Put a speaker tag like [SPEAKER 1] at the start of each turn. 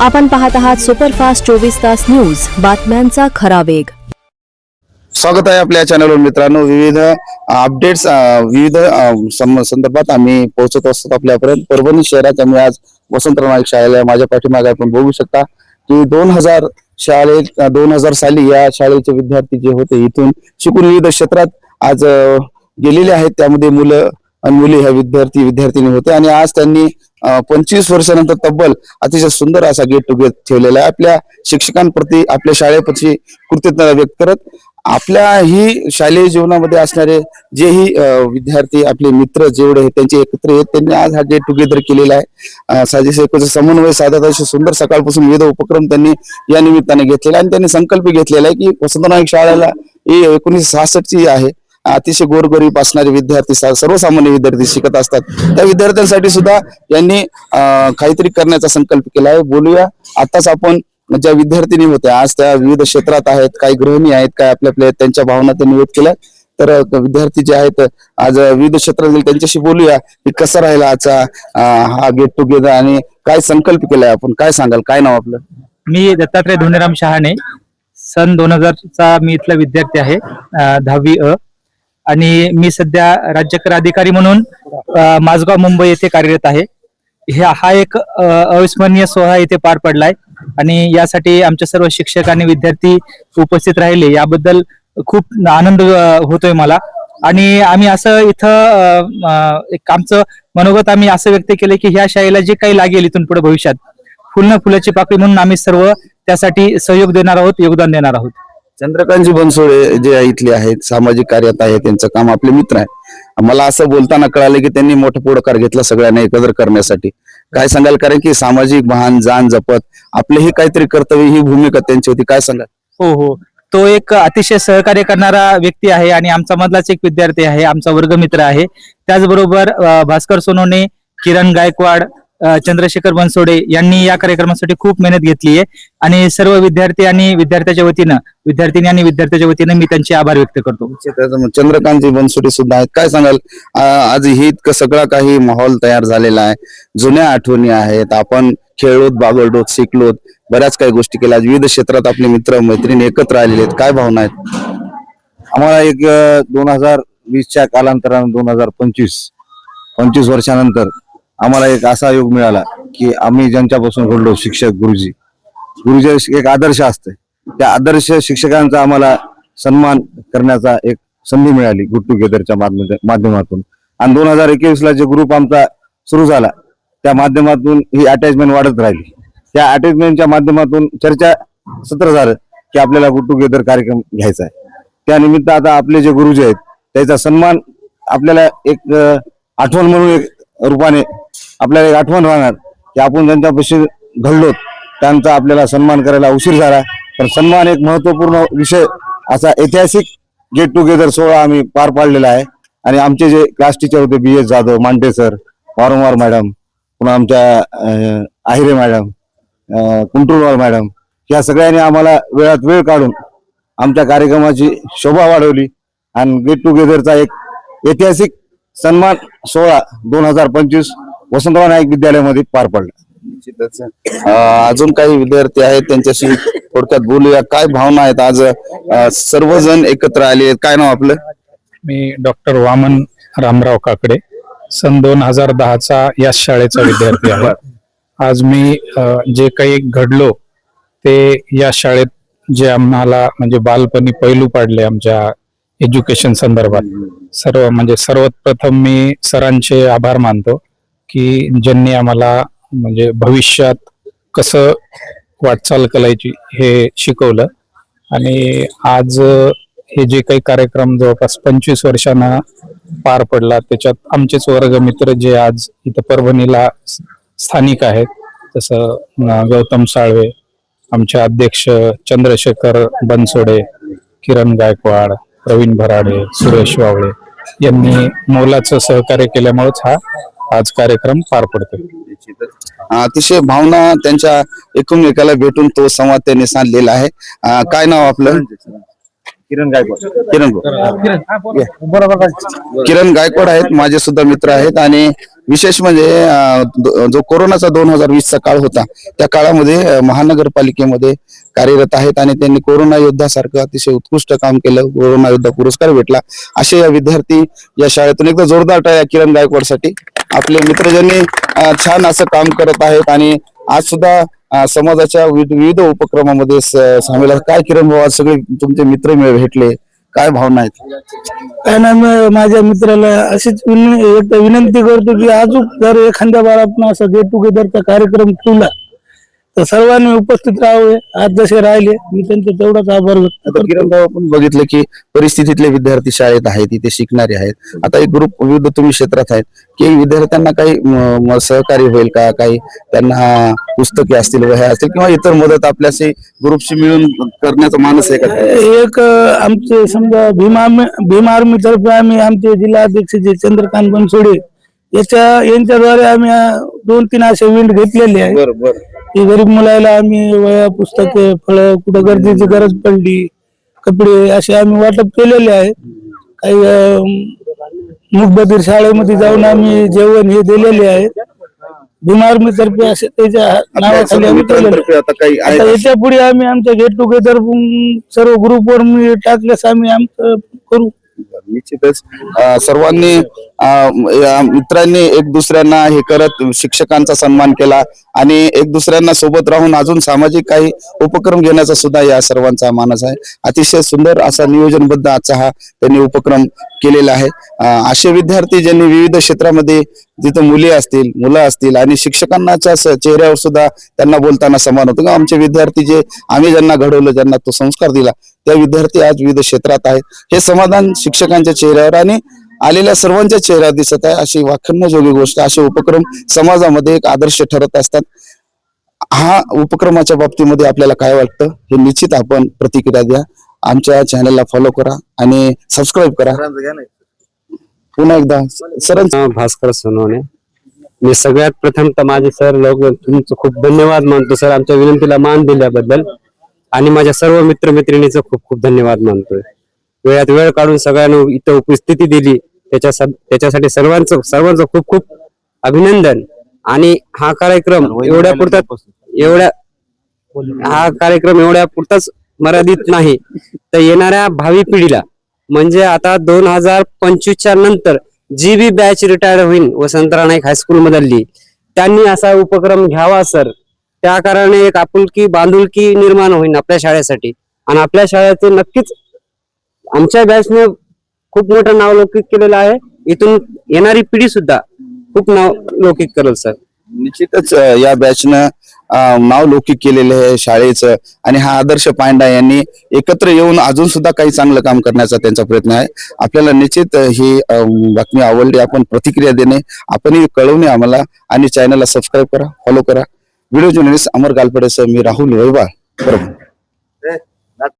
[SPEAKER 1] आपण पाहत आहात सुपरफास्ट चोवीस तास न्यूज. बातम्यांचा खरा वेग.
[SPEAKER 2] स्वागत आहे आपल्या चॅनलवर मित्रांनो. विविध अपडेट्स विविध सं- संदर्भात आम्ही पोहोचत असतो आपल्यापर्यंत. परभणी शहरात आम्ही आज वसंतराव नाईक शाळेला माझ्या पाठीमागे आपण बघू शकता की दोन हजार शाळेत दोन हजार साली या शाळेचे विद्यार्थी जे होते इथून शिकून विविध क्षेत्रात आज गेलेले आहेत. त्यामध्ये मुलं आणि मुली ह्या विद्यार्थी विद्यार्थिनी होते आणि आज त्यांनी पंचवीस वर्षानंतर तब्बल अतिशय सुंदर असा गेट टुगेदर ठेवलेला आहे. आपल्या शिक्षकांप्रती आपल्या शाळेप्रती कृतज्ञता व्यक्त करत आपल्या ही शालेय जीवनामध्ये असणारे जेही विद्यार्थी आपले मित्र जेवढे आहेत त्यांचे एकत्र येत त्यांनी आज हा गेट टुगेदर केलेला आहे. अ, एकत्र समन्वय साधत असे सुंदर सकाळपासून विविध उपक्रम त्यांनी या निमित्ताने घेतलेला आहे. आणि त्यांनी संकल्प घेतलेला आहे की वसंतनायक शाळेला ही एकोणीसशे सहासष्टची आहे. अतिशय गोरगरीब असणारे विद्यार्थी सर्वसामान्य विद्यार्थी शिकत असतात. त्या विद्यार्थ्यांसाठी सुद्धा यांनी काहीतरी करण्याचा संकल्प केला आहे. बोलूया. आताच आपण ज्या विद्यार्थिनी होत्या आज त्या विविध क्षेत्रात आहेत. काही गृहिणी आहेत काय आपल्या आपल्या त्यांच्या भावना त्यांनी व्यक्त केल्या तर विद्यार्थी जे आहेत आज विविध क्षेत्रातील त्यांच्याशी बोलूया. की कसं राहिला आजचा हा गेट टुगेदर आणि काय संकल्प केलाय आपण? काय सांगाल? काय नाव आपलं?
[SPEAKER 3] मी दत्तात्रय धोनीराम शहाणे. सन दोन हजारचा मी इथला विद्यार्थी आहे. दहावी अ. आणि मी सध्या राज्य कर अधिकारी म्हणून माझगाव मुंबई येथे कार्यरत आहे. ह्या हा एक अविस्मरणीय सोहळा इथे पार पडलाय आणि यासाठी आमच्या सर्व शिक्षक आणि विद्यार्थी उपस्थित राहिले. याबद्दल खूप आनंद होतोय मला. आणि आम्ही असं इथं एक आमचं मनोगत आम्ही असं व्यक्त केलं की ह्या शाळेला जे काही लागेल इथून पुढे भविष्यात फुलनं फुलाची पाकळी म्हणून आम्ही सर्व त्यासाठी सहयोग देणार आहोत योगदान देणार आहोत.
[SPEAKER 2] चंद्रकांतजी बनसोडे जे इथले आहेत सामाजिक कार्यात आहे त्यांचं काम आपले मित्र आहे मला असं बोलताना कळालं की त्यांनी मोठा पुढाकार घेतला सगळ्यांना एकत्र करण्यासाठी. काय सांगाल? कारण की सामाजिक भान जाण जपत आपलेही काहीतरी कर्तव्य ही भूमिका त्यांची होती. काय सांगाल?
[SPEAKER 3] हो हो. तो एक अतिशय सहकार्य करणारा व्यक्ती आहे आणि आमचा मधलाच एक विद्यार्थी आहे आमचा वर्गमित्र आहे. त्याचबरोबर भास्कर सोनोने किरण गायकवाड चंद्रशेखर बनसोडे यांनी या कार्यक्रमासाठी खूप मेहनत घेतली आहे. आणि सर्व विद्यार्थी आणि विद्यार्थ्याच्या वतीनं विद्यार्थिनी आणि विद्यार्थ्याच्या वतीनं मी त्यांचे आभार व्यक्त करतो.
[SPEAKER 2] चंद्रकांतजी बनसोडे सुद्धा आहेत. काय सांगाल? आज ही इतकं सगळा काही माहोल तयार झालेला आहे. जुन्या आठवणी आहेत. आपण खेळलोत बागडलोत शिकलोत. बऱ्याच काही गोष्टी केल्या. विविध क्षेत्रात आपले मित्र मैत्रिणी एकत्र आलेले आहेत. काय भावना आहेत?
[SPEAKER 4] आम्हाला एक दोन हजार वीसच्या कालांतरानं दोन हजार पंचवीस पंचवीस वर्षानंतर आम्हाला एक असा योग मिळाला की आम्ही ज्यांच्यापासून घडलो शिक्षक गुरुजी. गुरुजी एक आदर्श असते त्या आदर्श शिक्षकांचा आम्हाला सन्मान करण्याचा एक संधी मिळाली गुड टुगेदरच्या माध्यम- माध्यमातून. आणि दोन हजार एकवीस ला जे ग्रुप आमचा सुरू झाला त्या माध्यमातून ही अटॅचमेंट वाढत राहिली. त्या अटॅचमेंटच्या माध्यमातून चर्चा सत्र झालं की आपल्याला गुड टुगेदर कार्यक्रम घ्यायचा आहे. त्यानिमित्त आता आपले जे गुरुजी आहेत त्याचा सन्मान आपल्याला एक आठवण म्हणून एक रूपाने आपल्याला एक आठवण राहणार की आपण ज्यांच्यापाशी घडलो त्यांचा आपल्याला सन्मान करायला उशीर झाला. पण सन्मान एक महत्त्वपूर्ण विषय असा ऐतिहासिक गेट टुगेदर सोहळा आम्ही पार पाडलेला आहे. आणि आमचे जे क्लास टीचर होते B S Jadhav Mande sir वारंवार मॅडम पुन्हा आमच्या आहिरे मॅडम कुंटुरवार मॅडम या सगळ्यांनी आम्हाला वेळात वेळ काढून आमच्या कार्यक्रमाची शोभा वाढवली. आणि गेट टुगेदरचा एक ऐतिहासिक सन्मान सोहळा दोन हजार पंचवीस वसंतराव नाईक विद्यालयामध्ये पार पडला.
[SPEAKER 2] निश्चितच. अजून काही विद्यार्थी आहेत त्यांच्याशी थोडक्यात बोलूया. काय भावना आहेत आज? अं, सर्वजण एकत्र आले आहेत. काय नाव आपलं?
[SPEAKER 5] मी डॉक्टर वामन रामराव काकडे. सन दोन हजार दहाचा या शाळेचा विद्यार्थी आहे. आज मी अ, जे काही घडलो ते या शाळेत जे आम्हाला म्हणजे बालपणी पैलू पाडले आमच्या एज्युकेशन संदर्भात. सर्व म्हणजे सर्वात प्रथम मी सरांचे आभार मानतो. की ज्यांनी आम्हाला म्हणजे भविष्यात कसं वाटचाल करायची हे शिकवलं. आणि आज हे जे काही कार्यक्रम जवळपास पंचवीस वर्षांना पार पडला त्याच्यात आमचेच वर्गमित्र जे आज इथं परभणीला स्थानिक आहेत जसं गौतम साळवे आमचे अध्यक्ष चंद्रशेखर बनसोडे किरण गायकवाड प्रवीण भराडे सुरेश वावळे यांनी मोलाचं सहकार्य केल्यामुळेच हा आज कार्यक्रम पार पडतोय.
[SPEAKER 2] अं, अतिशय भावना त्यांच्या एकूण एकाला भेटून तो संवाद त्यांनी साधलेला आहे. अं, काय नाव आपलं?
[SPEAKER 4] किरण गायकवाड.
[SPEAKER 2] किरण भाऊ. किरण गायकवाड आहेत माझे सुद्धा मित्र आहेत आणि विशेष म्हणजे अं, दो- जो कोरोनाचा दोन हजार वीसचा काळ होता त्या काळामध्ये अं, महानगरपालिकेमध्ये कार्यरत आहेत आणि त्यांनी कोरोना योद्धासारखं अतिशय उत्कृष्ट काम केलं कोरोना योद्धा पुरस्कार भेटला. असे या विद्यार्थी या शाळेतून एकदा जोरदार टाळ्या किरण गायकवाडसाठी. आपले मित्रजनी छान असं काम करत आहेत आणि आज सुद्धा समाजाच्या विविध विविध उपक्रमामध्ये सामील काय किरण भाऊ आज सगळे तुमचे मित्र भेटले. काय भावना आहेत?
[SPEAKER 6] काय ना माझ्या मित्राला अशीच विनंती करतो की अजून जर एखाद्या बार असा गेट टुगेदरचा कार्यक्रम ठेवला तर सर्वांनी उपस्थित राहावे आज जसे राहिले मी त्यांचे तेवढाच आभार व्यक्त
[SPEAKER 2] आता किरण भाऊ आपण बघितलं की परिस्थितीतले विद्यार्थी शाळेत आहेत इथे शिकणारे आहेत. आता एक ग्रुप विविध तुम्ही क्षेत्रात आहेत की विद्यार्थ्यांना काही म- म- सहकार्य होईल का? काही त्यांना पुस्तके असतील वह्या असतील किंवा इतर मदत आपल्याशी ग्रुपशी मिळून करण्याचा मानस आहे का?
[SPEAKER 6] एक अं, आमचे समजा भीमा भीमा आर्मी तर्फे आम्ही आमचे जिल्हा अध्यक्ष जे चंद्रकांत बनसोडे याच्या यांच्याद्वारे आम्ही दोन तीन असे विंड घेतलेले आहे
[SPEAKER 2] बरं बरं.
[SPEAKER 6] की गरीब मुलाला आम्ही वया पुस्तके फळं कुठं गर्दीची गरज पडली कपडे असे आम्ही वाटप केलेले आहे. काही अं, मूकबधीर शाळेमध्ये जाऊन आम्ही जेवण हे दिलेले आहेत भीमार्मी तर्फे असे त्याच्या नावाखाली आम्ही केलेले आहे.
[SPEAKER 2] मित्रांतर्फे आता काही आहे
[SPEAKER 6] आता
[SPEAKER 2] का?
[SPEAKER 6] याच्यापुढे आम्ही आमच्या गेट टुगेदर सर्व ग्रुपवर मी टाकल्यास आम्ही आमचं करू.
[SPEAKER 2] निश्चितच सर्वांनी मित्रांनी एक दुसऱ्यांना हे करत शिक्षकांचा सन्मान केला आणि एक दुसऱ्यांना सोबत राहून अजून सामाजिक काही उपक्रम घेण्याचा सुद्धा या सर्वांचा मानस आहे. अतिशय सुंदर असा नियोजनबद्ध आजचा हा त्यांनी उपक्रम केलेला आहे. असे विद्यार्थी ज्यांनी विविध क्षेत्रामध्ये जिथं मुली असतील मुलं असतील आणि शिक्षकांनाच्या चेहऱ्यावर सुद्धा त्यांना बोलताना समान होतो. का आमचे विद्यार्थी जे आम्ही ज्यांना घडवलं ज्यांना तो संस्कार दिला त्या विद्यार्थी आज विविध क्षेत्रात आहेत. हे समाधान शिक्षकांच्या चेहऱ्यावर आणि आलेल्या सर्वांच्या चेहऱ्यावर दिसत आहे. अशी वाखण्याजोगी गोष्ट असे उपक्रम समाजामध्ये एक आदर्श ठरत असतात. हा उपक्रमाच्या बाबतीमध्ये आपल्याला काय वाटतं? हे निश्चित आपण प्रतिक्रिया द्या. आमच्या चॅनलला फॉलो करा आणि सबस्क्राईब करा. पुन्हा एकदा सर
[SPEAKER 7] भास्कर सोनवणे. मी सगळ्यात प्रथम तर माझे सर लोक तुमचं खूप धन्यवाद मानतो सर. आमच्या विनंतीला मान दिल्याबद्दल. आणि माझ्या सर्व मित्रमैत्रिणीचं खूप खूप धन्यवाद मानतोय. वेळात वेळ काढून सगळ्यांना इथं उपस्थिती दिली. त्याच्या त्याच्यासाठी सर्वांचं सर्वांचं खूप खूप अभिनंदन. आणि हा कार्यक्रम एवढ्या पुरता एवढ्या हा कार्यक्रम एवढ्या पुरताच मर्यादित नाही. तर येणाऱ्या भावी पिढीला म्हणजे आता दोन हजार पंचवीसच्या नंतर जी बी बॅच रिटायर होईल वसंतराव नाईक हायस्कूल मधली त्यांनी असा उपक्रम घ्यावा सर. त्या कारणाने एक आपुलकी बांधुलकी निर्माण होईल आपल्या शाळेसाठी. आणि आपल्या शाळेचे नक्कीच आमच्या बॅचने खूप मोठं नाव लौकिक केलेलं आहे. इथून येणारी पिढी सुद्धा खूप नाव लौकिक करेल सर.
[SPEAKER 2] निश्चितच या बॅचनं नाव लौकिक केलेलं आहे शाळेचं. आणि हा आदर्श पांडा यांनी एकत्र येऊन अजून सुद्धा काही चांगलं काम करण्याचा त्यांचा प्रयत्न आहे. आपल्याला निश्चित ही बातमी आवडली. आपण प्रतिक्रिया देणे आपणही कळवणे आम्हाला. आणि चॅनलला सबस्क्राईब करा फॉलो करा. व्हिडिओ जर्नलिस्ट अमर गालपडेसह मी राहुल वैबा बरोबर